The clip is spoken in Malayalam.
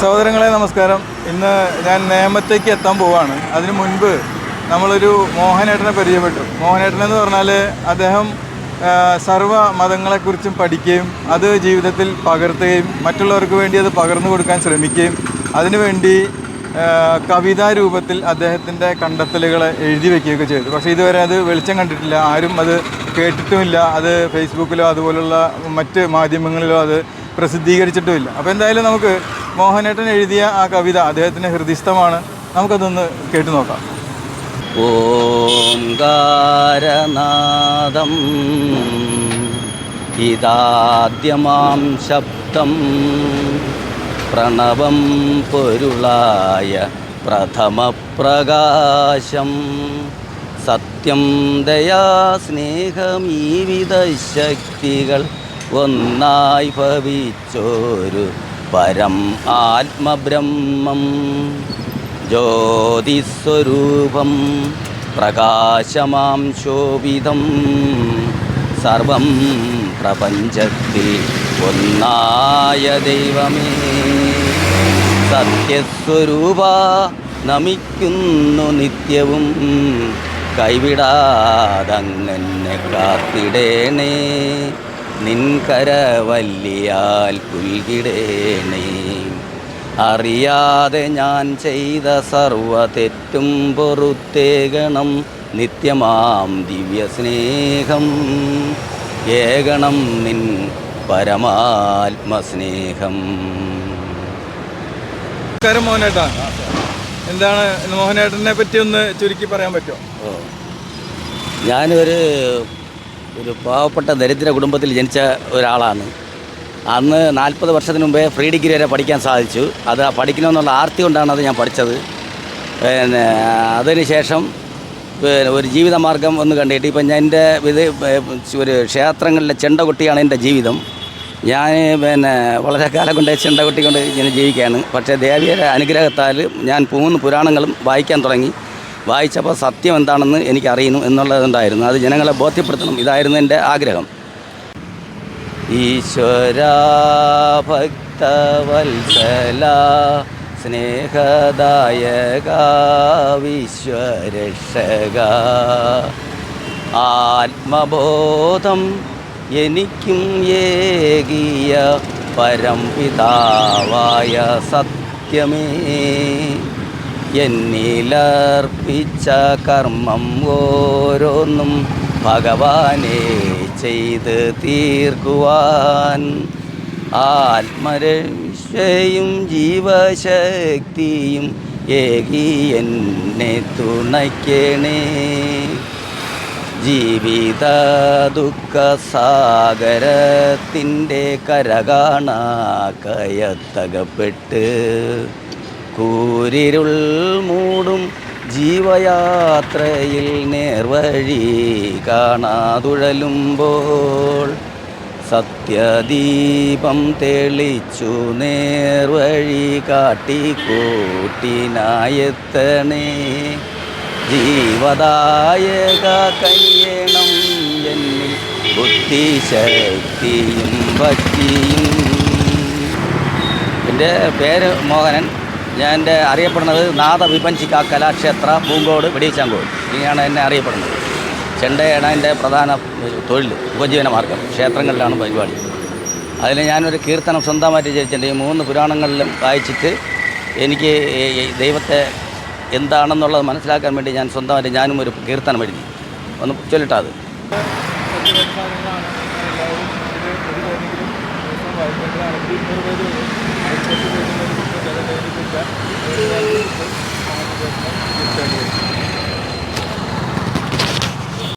സഹോദരങ്ങളെ നമസ്കാരം. ഇന്ന് ഞാൻ നേമത്തേക്ക് എത്താൻ പോവാണ്. അതിനു മുൻപ് നമ്മളൊരു മോഹനേട്ടനെ പരിചയപ്പെട്ടു. മോഹനേട്ടൻ എന്ന് പറഞ്ഞാൽ അദ്ദേഹം സർവ മതങ്ങളെക്കുറിച്ചും പഠിക്കുകയും അത് ജീവിതത്തിൽ പകർത്തുകയും മറ്റുള്ളവർക്ക് വേണ്ടി അത് പകർന്നു കൊടുക്കാൻ ശ്രമിക്കുകയും അതിനുവേണ്ടി കവിതാ രൂപത്തിൽ അദ്ദേഹത്തിന്റെ കണ്ടെത്തലുകൾ എഴുതി വയ്ക്കുകയൊക്കെ ചെയ്തു. പക്ഷേ ഇതുവരെ അത് വെളിച്ചം കണ്ടിട്ടില്ല. ആരും അത് കേട്ടിട്ടുമില്ല. അത് ഫേസ്ബുക്കിലോ അതുപോലുള്ള മറ്റ് മാധ്യമങ്ങളിലോ അത് പ്രസിദ്ധീകരിച്ചിട്ടുമില്ല. അപ്പോൾ എന്തായാലും നമുക്ക് മോഹനേട്ടൻ എഴുതിയ ആ കവിത അദ്ദേഹത്തിന് ഹൃദയസ്ഥമാണ്. നമുക്കതൊന്ന് കേട്ടു നോക്കാം. ഓംകാരനാദം ഇതാദ്യമാം ശബ്ദം പ്രണവം പൊരുളായ പ്രഥമപ്രകാശം സത്യം ദയാ സ്നേഹം ഈ വിധ ശക്തികൾ ഒന്നായി ഭവിച്ചോരു പരം ആത്മബ്രഹ്മം ജ്യോതിസ്വരൂപം പ്രകാശമാം ശോഭിതം. സർവം പ്രപഞ്ചത്തിൽ ഒന്നായ ദൈവമേ. സത്യസ്വരൂപ നമിക്കുന്നു നിത്യവും. കൈവിടാതങ്ങനെ കാത്തിടേണേ. നിൻകരവല്ലിയാൽ പുൽകിടേണേ. അറിയാതെ ഞാൻ ചെയ്ത സർവ തെറ്റും പൊറുത്തേകണം നിത്യമാം ദിവ്യസ്നേഹം. ഏകണം നിൻ പരമാത്മസ്നേഹം. നമസ്കാരം മോഹനേട്ടാ. എന്താണ് മോഹനേട്ടനെ പറ്റി ഒന്ന് ചുരുക്കി പറയാൻ പറ്റുമോ. ഞാനൊരു ഒരു പാവപ്പെട്ട ദരിദ്ര കുടുംബത്തിൽ ജനിച്ച ഒരാളാണ്. അന്ന് നാൽപ്പത് വർഷത്തിന് മുമ്പേ ഫ്രീ ഡിഗ്രി വരെ പഠിക്കാൻ സാധിച്ചു. അത് പഠിക്കണമെന്നുള്ള ആർത്തി കൊണ്ടാണ് അത് ഞാൻ പഠിച്ചത്. പിന്നെ അതിന് ശേഷം പിന്നെ ഒരു ജീവിതമാർഗം ഒന്ന് കണ്ടിട്ട് ഇപ്പം ഞാൻ എന്റെ ഒരു ക്ഷേത്രങ്ങളിലെ ചെണ്ട കൊട്ടിയാണ് എന്റെ ജീവിതം. ഞാൻ പിന്നെ വളരെ കാലം കൊണ്ട് ചെണ്ടകൊട്ടി കൊണ്ട് ഇങ്ങനെ ജീവിക്കുകയാണ്. പക്ഷേ ദേവിയുടെ അനുഗ്രഹത്താൽ ഞാൻ മൂന്ന് പുരാണങ്ങളും വായിക്കാൻ തുടങ്ങി. വായിച്ചപ്പോൾ സത്യം എന്താണെന്ന് എനിക്കറിയുന്നു എന്നുള്ളതുണ്ടായിരുന്നു അത് ജനങ്ങളെ ബോധ്യപ്പെടുത്തണം. ഇതായിരുന്നു എന്റെ ആഗ്രഹം. ഈശ്വരാഭക്തവത്സല സ്നേഹദായക വിശ്വരക്ഷക. ആത്മബോധം എനിക്കും ഏകിയ പരംപിതാവായ സത്യമേ. എന്നിലർപ്പിച്ച കർമ്മം ഓരോന്നും ഭഗവാനെ ചെയ്ത് തീർക്കുവാൻ. ആത്മരക്ഷയും ജീവശക്തിയും ഏകി എന്നെ തുണയ്ക്കണേ. ജീവിത ദുഃഖ സാഗരത്തിന്റെ കരകാണ കയത്തകപ്പെട്ട്. കൂരിരുൾ മൂടും ജീവയാത്രയിൽ നേർവഴി കാണാതുഴലുമ്പോൾ സത്യദീപം തെളിച്ചു നേർവഴി കാട്ടിക്കൂട്ടിനായെത്തണേ. ജീവദായക കയ്യണം എന്നിൽ ബുദ്ധിശക്തിയും ഭക്തിയും. എന്റെ പേര് മോഹനൻ. ഞാൻ എന്റെ അറിയപ്പെടുന്നത് നാദ വിപഞ്ചിക്ക കലാക്ഷേത്ര പൂങ്കോട് വെടിയച്ചാങ്കോട്. ഇങ്ങനെയാണ് എന്നെ അറിയപ്പെടുന്നത്. ചെണ്ടയാണ് എന്റെ പ്രധാന തൊഴിൽ ഉപജീവന മാർഗം ക്ഷേത്രങ്ങളിലാണ് പരിപാടി. അതിൽ ഞാനൊരു കീർത്തനം സ്വന്തമായിട്ട് ചോദിച്ചിട്ടുണ്ട് ഈ മൂന്ന് പുരാണങ്ങളിലും വായിച്ചിട്ട് എനിക്ക് ദൈവത്തെ എന്താണെന്നുള്ളത് മനസ്സിലാക്കാൻ വേണ്ടി ഞാൻ സ്വന്തമായിട്ട് ഞാനും ഒരു കീർത്തനം എഴുതി. ഒന്ന് ചൊല്ലിട്ടാ അത്